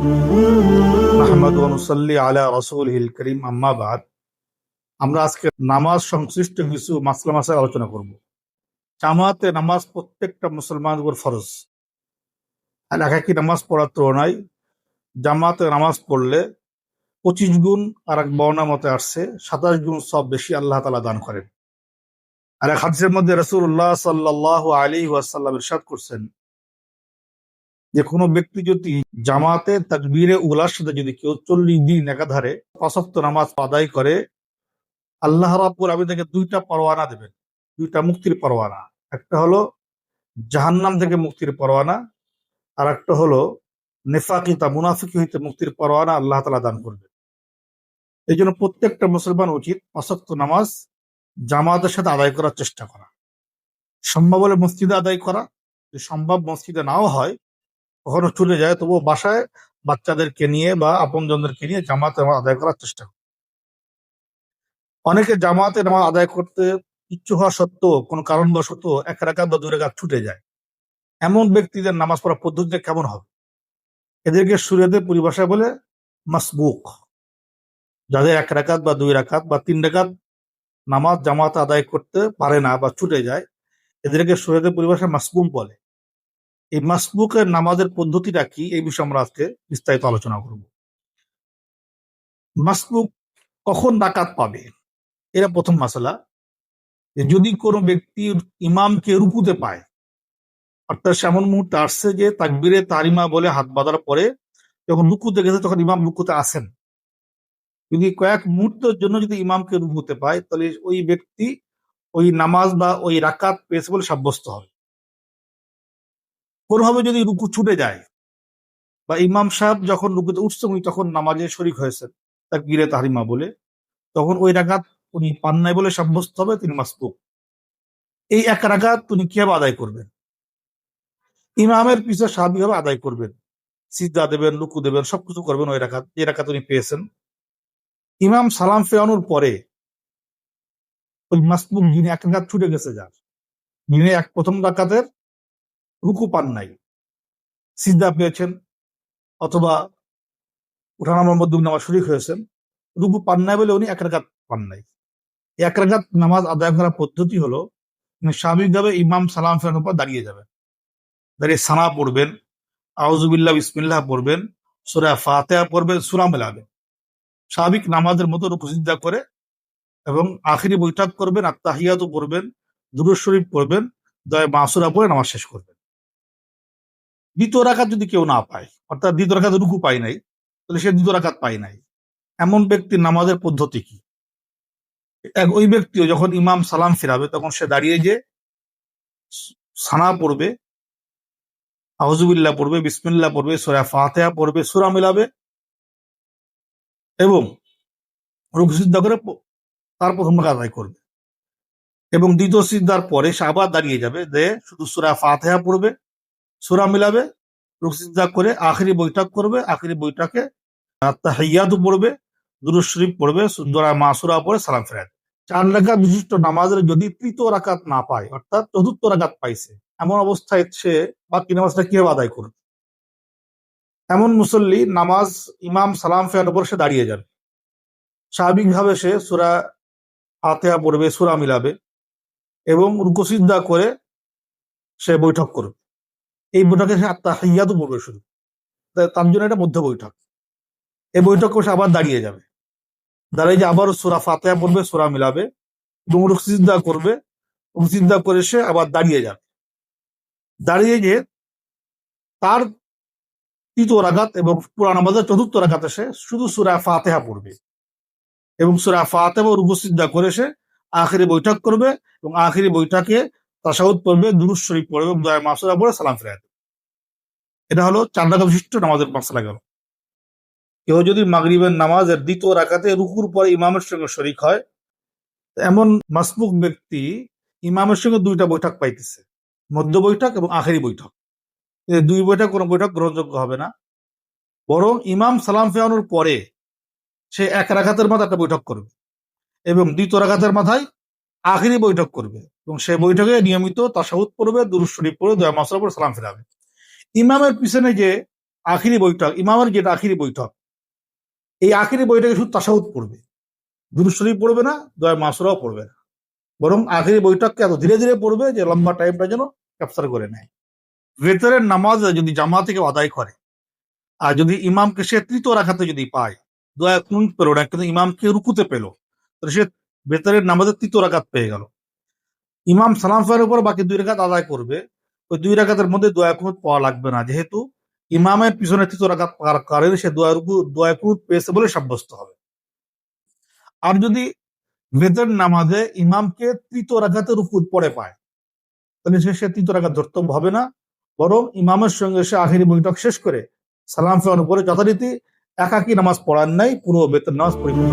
আহমদ রসুল করিম আম্মাবাদ আমরা আজকে নামাজ সংশ্লিষ্ট কিছু মাসলা মাসায় আলোচনা করব। জামাতে নামাজ প্রত্যেকটা মুসলমানের উপর ফরজ। আর একাকি নামাজ পড়ার তুলনায় জামাতে নামাজ পড়লে পঁচিশ গুণ আর এক বর্ণা মতে আসছে, সাতাশ গুণ সব বেশি আল্লাহ তালা দান করেন। আর এক হাদিসের মধ্যে রসুল্লাহ সাল্লাহ আলী ওয়াসাল্লাম ইরশাদ করছেন যে কোনো ব্যক্তি যদি জামাতে তাকবীরে উলার সাথে যদি কেউ চল্লিশ দিন একাধারে পাঁচক্ত নামাজ আদায় করে, আল্লাহ রাব্বুল আমি তাকে দুইটা পরোয়ানা দেবেন। দুইটা মুক্তির পরোয়ানা। একটা হলো জাহান্নাম থেকে মুক্তির পরোয়ানা, আর একটা হলো নেফাকিতা মুনাফিকি হইতে মুক্তির পরোয়ানা আল্লাহ তালা দান করবে এই জন্য প্রত্যেকটা মুসলমান উচিত পাঁচক্ত নামাজ জামাতের সাথে আদায় করার চেষ্টা করা। সম্ভব হলে মসজিদে আদায় করা। সম্ভব মসজিদে নাও হয় কখনো চলে যায়, তবুও বাসায় বাচ্চাদেরকে নিয়ে বা আপনজনদেরকে নিয়ে জামাতে নামাজ আদায় করার চেষ্টা করে। অনেকে জামাতে নামাজ আদায় করতে ইচ্ছু হওয়া সত্ত্বেও, কোনো কারণবশত এক রাকাত বা দুই রাকাত ছুটে যায়। এমন ব্যক্তিদের নামাজ পড়ার পদ্ধতিটা কেমন হবে? এদেরকে সুরেদের পরিভাষায় বলে মাসবুক। যাদের এক রাকাত বা দুই রাকাত বা তিন রাকাত নামাজ জামাত আদায় করতে পারে না বা ছুটে যায়, এদেরকে সুরেদের পরিভাষায় মাসবুম বলে। এই মাসবুকের নামাজের পদ্ধতিটা কি? এই বিষয়ে আমরা আজকে বিস্তারিত আলোচনা করব। মাসবুক কখন ডাকাত পাবে? এরা প্রথম মাসালা। যদি কোনো ব্যক্তি ইমামকে রুকুতে পায়, অর্থাৎ সে এমন মুহূর্তে আসছে যে তাকবিরে তারিমা বলে হাত বাঁধার পরে যখন রুকুতে গেছে, তখন ইমাম রুকুতে আসেন। যদি কয়েক মুহূর্তের জন্য যদি ইমামকে রুকুতে পায়, তাহলে ওই ব্যক্তি ওই নামাজ বা ওই রাকাত পেয়েছে বলে সাব্যস্ত হবে। কোনোভাবে যদি রুকু ছুটে যায়, বা ইমাম সাহেব যখন রুকুতে উঠছে উনি তখন নামাজে শরিক হয়েছেন, তার গিরে তাহারিমা বলে, তখন ওই রাগাত উনি পান নাই বলে সাব্যস্ত হবে, তিনি মাসবুক এই এক রাগাত উনি কীভাবে আদায় করবেন? ইমামের পিছনে স্বাভাবিকভাবে আদায় করবেন? সিদ্ধা দেবেন লুকু দেবেন, সবকিছু করবেন ওই রাখাত যে রাখাত উনি পেয়েছেন। ইমাম সালাম ফেরানোর পরে ওই মাসবুক যিনি এক রাখাত ছুটে গেছে যার। যিনি এক প্রথম রাকাতের রুকু পান নাই। সিদ্ধা পেয়েছেন অথবা উঠানামার মধ্যে নামাজ শরিক হয়েছেন, রুকু পান নাই বলে উনি এক রাকাত পান নাই। এক রাকাত নামাজ আদায় করার পদ্ধতি হলো স্বাভাবিকভাবে ইমাম সালাম ফেরানোর পর দাঁড়িয়ে যাবেন। দাঁড়িয়ে সানা পড়বেন আউজুবিল্লাহ ইসমিল্লাহ পড়বেন, সুরা ফাতেহা পড়বেন, সুরা মেলাবেন। স্বাভাবিক নামাজের মতো রুকুসিদ্ধা করে এবং আখিরি বৈঠক করবেন, আত্মাহিয়াতও পড়বেন দুরুদ শরীফ পড়বেন, দয় মাসুরা পড়ে নামাজ শেষ করবেন। দ্বিতীয় রাখাত যদি কেউ না পায়, অর্থাৎ দ্বিতীয় রাখাত রুকু পায় নাই, তাহলে সে দ্বিতীয় রাখাত পায় নাই। এমন ব্যক্তির নামাজের পদ্ধতি কি? এক- ওই ব্যক্তিও যখন ইমাম সালাম ফিরাবে, তখন সে দাঁড়িয়ে যে সানা পড়বে আহজুবিল্লাহ পড়বে বিসমিল্লা পড়বে, সুরা ফাতেহা পড়বে, সুরা মিলাবে এবং রুকু সিদ্ধা করে তার প্রথম রাকাত আদায় করবে। এবং দ্বিতীয় সিদ্ধার পরে সে আবার দাঁড়িয়ে যাবে, যে শুধু সুরা ফাতেহা পড়বে সুরা মিলাবে রুকু সিদ্ধা করে আখেরি বৈঠক করবে, আখেরি বৈঠকে তাহিয়াতু পড়বে, দুরুদ শরীফ পড়বে সুন্দরা মাসুরা পড়ে সালাম ফেরায় চার রাকাত বিশিষ্ট নামাজের যদি তৃতীয় রাকাত না পায়, অর্থাৎ চতুর্থ রাকাত পাইছে, এমন অবস্থায় সে বাকি নামাজটা কীভাবে আদায় করবে? এমন মুসল্লি নামাজ ইমাম সালাম ফেরানোর পর সে দাঁড়িয়ে যাবে। স্বাভাবিকভাবে সে সুরা ফাতেহা পড়বে, সুরা মিলাবে এবং রুকসিদ্ধা করে সে বৈঠক করবে। এই বৈঠকে সে আত্মাহিয়াতও পড়বে শুধু। তার জন্য এটা মধ্য বৈঠক। এই বৈঠক সে আবার দাঁড়িয়ে যাবে। দাঁড়িয়ে যে আবার সুরা ফাতেহা পড়বে, সোরা মিলাবে এবং রুকসিদ্ধা করবে। রুকসিদ্ধা করে সে আবার দাঁড়িয়ে যাবে। দাঁড়িয়ে যে তার তৃতীয় রাগাত এবং পুরান আমাদের চতুর্থ রাগাতে সে শুধু সুরা ফাতেহা পড়বে। এবং সুরা ফাতেহা রুকসিদ্ধা করে সে আখেরি বৈঠক করবে এবং আখেরি বৈঠকে তাসাউদ পড়বে দুরুদ শরীফ পড়বে এবং দয়া মাসুরা পড়ে সালাম দেবে। এটা হলো চার রাখা বিশিষ্ট নামাজের মাসলা গেল। কেউ যদি মাগরিবের নামাজের দ্বিতীয় রাকাতে রুকুর পরে ইমামের সঙ্গে শরিক হয় এমন মাসবুক ব্যক্তি ইমামের সঙ্গে দুইটা বৈঠক পাইতেছে মধ্য বৈঠক এবং আখেরি বৈঠক। এই দুই বৈঠক কোনো বৈঠক গ্রহণযোগ্য হবে না। বরং ইমাম সালাম ফেরানোর পরে সে এক রাখাতের মাথায় একটা বৈঠক করবে এবং দ্বিতীয় রাখাতের মাথায় আখেরি বৈঠক করবে। এবং সে বৈঠকে নিয়মিত তাসাউদ পড়বে, দুরুদ শরীফ পড়বে, দয়া মাসরা পড়ে সালাম ফেরাবে। ইমামের পিছনে যে আখিরি বৈঠক, ইমামের যেটা আখিরি বৈঠক, এই আখিরি বৈঠকে শুধু তাসাউদ পড়বে। দুরুদ শরীফ পড়বে না, দয়া মাসরাও পড়বে না। বরং আখিরি বৈঠককে এত ধীরে ধীরে পড়বে যে লম্বা টাইমটা যেন ক্যাপচার করে নেয়। ভেতরের নামাজ যদি জামা থেকে আদায় করে, আর যদি ইমামকে সে তৃতীয় রাখাতে যদি পায়, দয়া কোন পেল না। কিন্তু ইমামকে রুকুতে পেল, তাহলে সে ভেতরের নামাজের তৃতীয় রাখাত পেয়ে গেল। ইমাম সালাম ফেরার উপর বাকি দুই রাখাত আদায় করবে। ওই দুই রাখাতের মধ্যে দয়া কুনুত পাওয়া লাগবে না। যেহেতু ইমামের পিছনে তৃতীয় রাখাত পাওয়ার কারণে সে দয়া কুনুত পেয়েছে বলে সাব্যস্ত হবে। আর যদি ভেতর নামাজে ইমামকে তৃতীয় রাখাতে রুকুত পরে পায়, তাহলে সে সে তৃতীয় রাখাত ধরতম হবে না। বরং ইমামের সঙ্গে সে আখেরি বৈঠক শেষ করে সালাম ফেরানোর পরে যথারীতি একাকি নামাজ পড়ার নাই পুরো বেতন নামাজ পরিপূর্ণ।